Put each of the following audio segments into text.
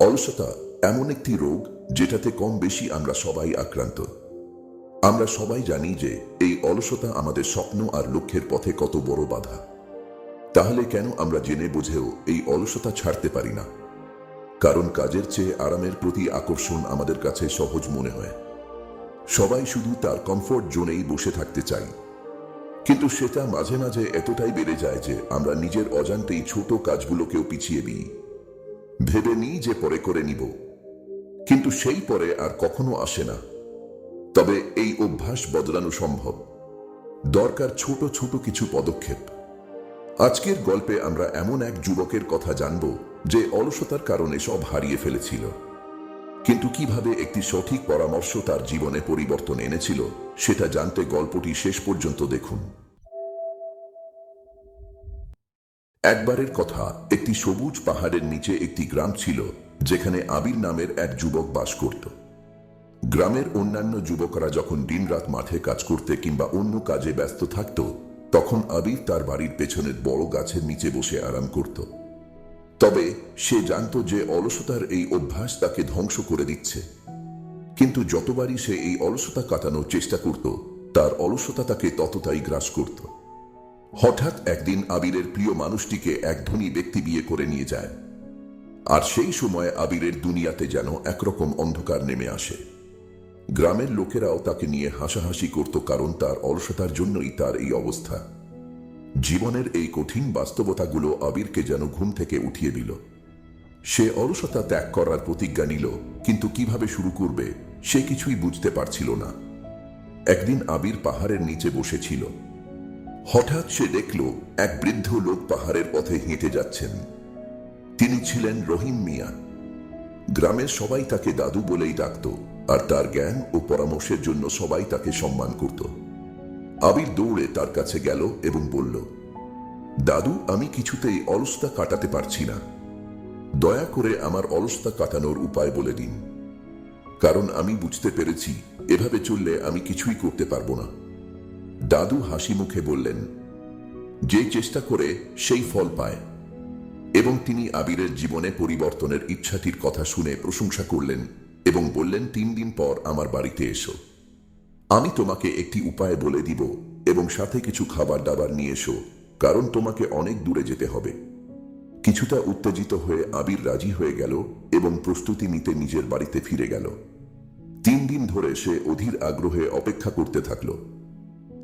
অলসতা এমন একটি রোগ যেটাতে কম বেশি আমরা সবাই আক্রান্ত। আমরা সবাই জানি যে এই অলসতা আমাদের স্বপ্ন আর লক্ষ্যের পথে কত বড় বাধা। তাহলে কেন আমরা জেনে বুঝেও এই অলসতা ছাড়তে পারি না? কারণ কাজের চেয়ে আরামের প্রতি আকর্ষণ আমাদের কাছে সহজ মনে হয়। সবাই শুধু তার কমফোর্ট জোনেই বসে থাকতে চাই। কিন্তু সেটা মাঝে মাঝে এতটাই বেড়ে যায় যে আমরা নিজের অজান্তেই ছোট কাজগুলোকেও পিছিয়ে দিই। ভেবে নিই যে পরে করে নিব। কিন্তু সেই পরে আর কখনো আসে না। তবে এই অভ্যাস বদলানো সম্ভব। দরকার ছোট ছোট কিছু পদক্ষেপ। আজকের গল্পে আমরা এমন এক যুবকের কথা জানব যে অলসতার কারণে সব হারিয়ে ফেলেছিল। কিন্তু কীভাবে একটি সঠিক পরামর্শ তার জীবনে পরিবর্তন এনেছিল, সেটা জানতে গল্পটি শেষ পর্যন্ত দেখুন। একবারের কথা, একটি সবুজ পাহাড়ের নিচে একটি গ্রাম ছিল, যেখানে আবির নামের এক যুবক বাস করত। গ্রামের অন্যান্য যুবকরা যখন দিনরাত মাঠে কাজ করতে কিংবা অন্য কাজে ব্যস্ত থাকত, তখন আবির তার বাড়ির পেছনের বড় গাছের নিচে বসে আরাম করত। তবে সে জানত যে অলসতার এই অভ্যাস তাকে ধ্বংস করে দিচ্ছে। কিন্তু যতবারই সে এই অলসতা কাটানোর চেষ্টা করত, তার অলসতা তাকে ততটাই গ্রাস করত। হঠাৎ একদিন আবিরের প্রিয় মানুষটিকে এক ধনী ব্যক্তি বিয়ে করে নিয়ে যায়। আর সেই সময় আবিরের দুনিয়াতে যেন একরকম অন্ধকার নেমে আসে। গ্রামের লোকেরাও তাকে নিয়ে হাসাহাসি করত কারণ তার অলসতার জন্যই তার এই অবস্থা। জীবনের এই কঠিন বাস্তবতাগুলো আবিরকে যেন ঘুম থেকে উঠিয়ে দিল। সে অলসতা ত্যাগ করার প্রতিজ্ঞা নিল, কিন্তু কীভাবে শুরু করবে সে কিছুই বুঝতে পারছিল না। একদিন আবির পাহাড়ের নিচে বসেছিল। হঠাৎ সে দেখল এক বৃদ্ধ লোক পাহাড়ের পথে হেঁটে যাচ্ছেন। তিনি ছিলেন রহিম মিয়া। গ্রামের সবাই তাকে দাদু বলেই ডাকত, আর তার জ্ঞান ও পরামর্শের জন্য সবাই তাকে সম্মান করত। আবির দৌড়ে তার কাছে গেল এবং বলল, দাদু, আমি কিছুতেই অলসতা কাটাতে পারছি না। দয়া করে আমার অলসতা কাটানোর উপায় বলে দিন। কারণ আমি বুঝতে পেরেছি, এভাবে চললে আমি কিছুই করতে পারব না। দাদু হাসি মুখে বললেন, যে চেষ্টা করে সেই ফল পায়। এবং তিনি আবিরের জীবনে পরিবর্তনের ইচ্ছাটির কথা শুনে প্রশংসা করলেন এবং বললেন, তিন দিন পর আমার বাড়িতে এসো। আমি তোমাকে একটি উপায় বলে দিব এবং সাথে কিছু খাবার দাবার নিয়ে এসো, কারণ তোমাকে অনেক দূরে যেতে হবে। কিছুটা উত্তেজিত হয়ে আবির রাজি হয়ে গেল এবং প্রস্তুতি নিতে নিজের বাড়িতে ফিরে গেল। তিন দিন ধরে সে অধীর আগ্রহে অপেক্ষা করতে থাকল।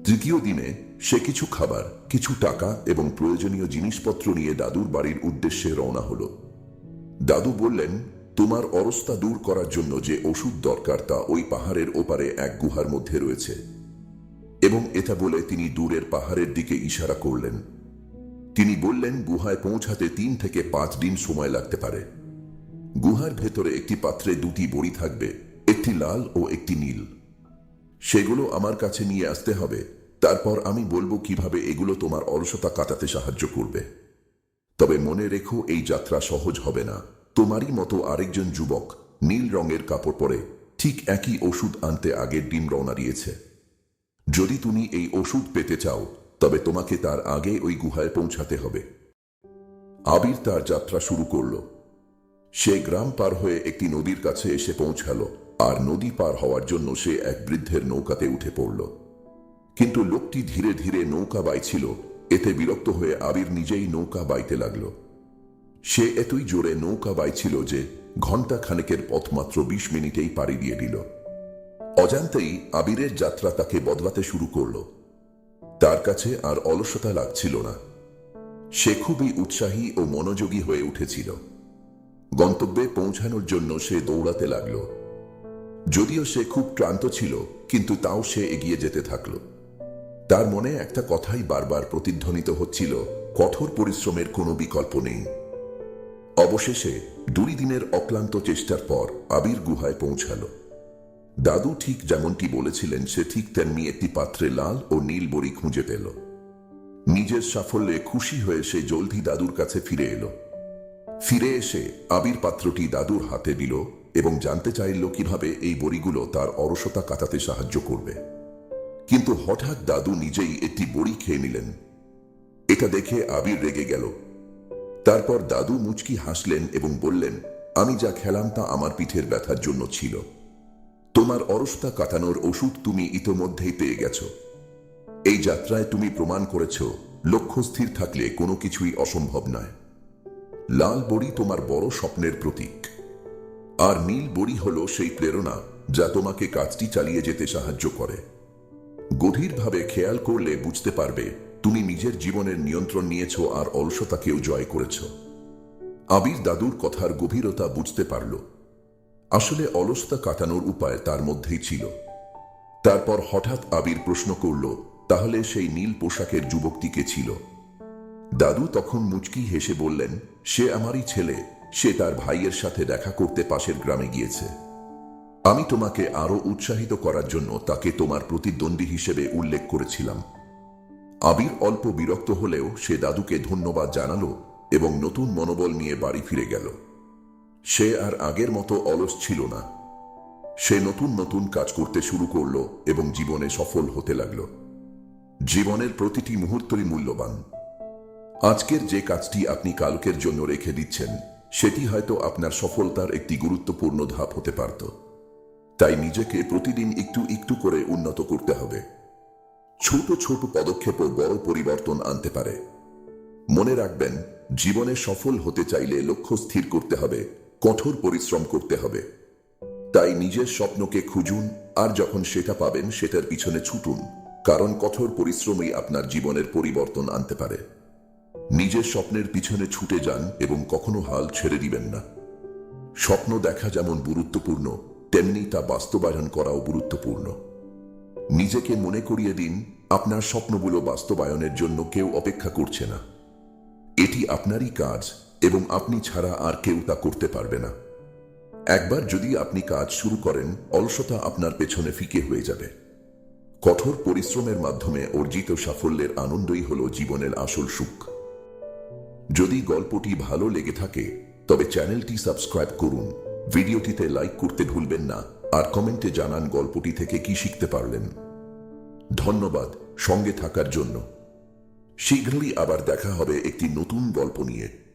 তৃতীয় দিনে সে কিছু খাবার, কিছু টাকা এবং প্রয়োজনীয় জিনিসপত্র নিয়ে দাদুর বাড়ির উদ্দেশ্যে রওনা হলো। দাদু বললেন, তোমার অরস্তা দূর করার জন্য যে ওষুধ দরকার তা ওই পাহাড়ের ওপারে এক গুহার মধ্যে রয়েছে। এবং এটা বলে তিনি দূরের পাহাড়ের দিকে ইশারা করলেন। তিনি বললেন, গুহায় পৌঁছাতে তিন থেকে পাঁচ দিন সময় লাগতে পারে। গুহার ভেতরে একটি পাত্রে দুটি বড়ি থাকবে, একটি লাল ও একটি নীল। সেগুলো আমার কাছে নিয়ে আসতে হবে। তারপর আমি বলব কীভাবে এগুলো তোমার অলসতা কাটাতে সাহায্য করবে। তবে মনে রেখো, এই যাত্রা সহজ হবে না। তোমারই মতো আরেকজন যুবক নীল রঙের কাপড় পরে ঠিক একই ওষুধ আনতে আগের ডিম রওনা দিয়েছে। যদি তুমি এই ওষুধ পেতে চাও, তবে তোমাকে তার আগে ওই গুহায় পৌঁছাতে হবে। আবির তার যাত্রা শুরু করল। সে গ্রাম পার হয়ে একটি নদীর কাছে এসে পৌঁছালো, আর নদী পার হওয়ার জন্য সে এক বৃদ্ধের নৌকাতে উঠে পড়ল। কিন্তু লোকটি ধীরে ধীরে নৌকা বাইছিল। এতে বিরক্ত হয়ে আবির নিজেই নৌকা বাইতে লাগল। সে এতই জোরে নৌকা বাইছিল যে ঘণ্টা খানেকের পথ মাত্র বিশ মিনিটেই পাড়ি দিয়ে দিল। অজান্তেই আবিরের যাত্রা তাকে বদলাতে শুরু করল। তার কাছে আর অলসতা লাগছিল না। সে খুবই উৎসাহী ও মনোযোগী হয়ে উঠেছিল। গন্তব্যে পৌঁছানোর জন্য সে দৌড়াতে লাগল। যদিও সে খুব ক্লান্ত ছিল, কিন্তু তাও সে এগিয়ে যেতে থাকল। তার মনে একটা কথাই বারবার প্রতিধ্বনিত হচ্ছিল, কঠোর পরিশ্রমের কোনো বিকল্প নেই। অবশেষে দুই দিনের অক্লান্ত চেষ্টার পর আবির গুহায় পৌঁছাল। দাদু ঠিক যেমনটি বলেছিলেন, সে ঠিক তেমনি একটি পাত্রে লাল ও নীল বড়ি খুঁজে পেল। নিজের সাফল্যে খুশি হয়ে সে জলদি দাদুর কাছে ফিরে এলো। ফিরে এসে আবির পাত্রটি দাদুর হাতে দিল এবং জানতে চাইল কীভাবে এই বড়িগুলো তার অরসতা কাটাতে সাহায্য করবে। কিন্তু হঠাৎ দাদু নিজেই একটি বড়ি খেয়ে নিলেন। এটা দেখে আবির রেগে গেল। তারপর দাদু মুচকি হাসলেন এবং বললেন, আমি যা খেলাম তা আমার পিঠের ব্যথার জন্য ছিল। তোমার অরস্তা কাটানোর ওষুধ তুমি ইতোমধ্যেই পেয়ে গেছ। এই যাত্রায় তুমি প্রমাণ করেছ, লক্ষ্য স্থির থাকলে কোনো কিছুই অসম্ভব নয়। লাল বড়ি তোমার বড় স্বপ্নের প্রতীক। আর নীল বড়ি হল সেই প্রেরণা যা তোমাকে কাজটি চালিয়ে যেতে সাহায্য করে। গভীরভাবে খেয়াল করলে বুঝতে পারবে, তুমি নিজের জীবনের নিয়ন্ত্রণ নিয়েছ আর অলসতাকেও জয় করেছ। আবির দাদুর কথার গভীরতা বুঝতে পারল। আসলে অলসতা কাটানোর উপায় তার মধ্যেই ছিল। তারপর হঠাৎ আবির প্রশ্ন করল, তাহলে সেই নীল পোশাকের যুবকটিকে ছিল? দাদু তখন মুচকি হেসে বললেন, সে আমারই ছেলে, সে তার ভাইয়ের সাথে দেখা করতে পাশের গ্রামে গিয়েছে। আমি তোমাকে আরও উৎসাহিত করার জন্য তাকে তোমার প্রতিদ্বন্দ্বী হিসেবে উল্লেখ করেছিলাম। আবির অল্প বিরক্ত হলেও সে দাদুকে ধন্যবাদ জানালো এবং নতুন মনোবল নিয়ে বাড়ি ফিরে গেল। সে আর আগের মতো অলস ছিল না। সে নতুন নতুন কাজ করতে শুরু করল এবং জীবনে সফল হতে লাগল। জীবনের প্রতিটি মুহূর্তই মূল্যবান। আজকের যে কাজটি আপনি কালকের জন্য রেখে দিচ্ছেন, সেটি হয়তো আপনার সফলতার একটি গুরুত্বপূর্ণ ধাপ হতে পারত। তাই নিজেকে প্রতিদিন একটু একটু করে উন্নত করতে হবে। ছোট ছোট পদক্ষেপও বড় পরিবর্তন আনতে পারে। মনে রাখবেন, জীবনে সফল হতে চাইলে লক্ষ্য স্থির করতে হবে, কঠোর পরিশ্রম করতে হবে। তাই নিজের স্বপ্নকে খুঁজুন, আর যখন সেটা পাবেন, সেটার পিছনে ছুটুন, কারণ কঠোর পরিশ্রমই আপনার জীবনের পরিবর্তন আনতে পারে। নিজের স্বপ্নের পিছনে ছুটে যান এবং কখনো হাল ছেড়ে দিবেন না। স্বপ্ন দেখা যেমন গুরুত্বপূর্ণ তেমনি তা বাস্তবায়ন করাও গুরুত্বপূর্ণ। নিজেকে মনে করিয়ে দিন, আপনার স্বপ্নগুলো বাস্তবায়নের জন্য কেউ অপেক্ষা করছে না। এটি আপনারই কাজ এবং আপনি ছাড়া আর কেউ তা করতে পারবে না। একবার যদি আপনি কাজ শুরু করেন, অলসতা আপনার পেছনে ফিকে হয়ে যাবে। কঠোর পরিশ্রমের মাধ্যমে অর্জিত সাফল্যের আনন্দই হল জীবনের আসল সুখ। যদি গল্পটি ভালো লেগে থাকে, তবে চ্যানেলটি সাবস্ক্রাইব করুন। ভিডিওটিতে লাইক করতে ভুলবেন না আর কমেন্টে জানান গল্পটি থেকে কি শিখতে পারলেন। ধন্যবাদ সঙ্গে থাকার জন্য। শীঘ্রই আবার দেখা হবে একটি নতুন গল্প নিয়ে।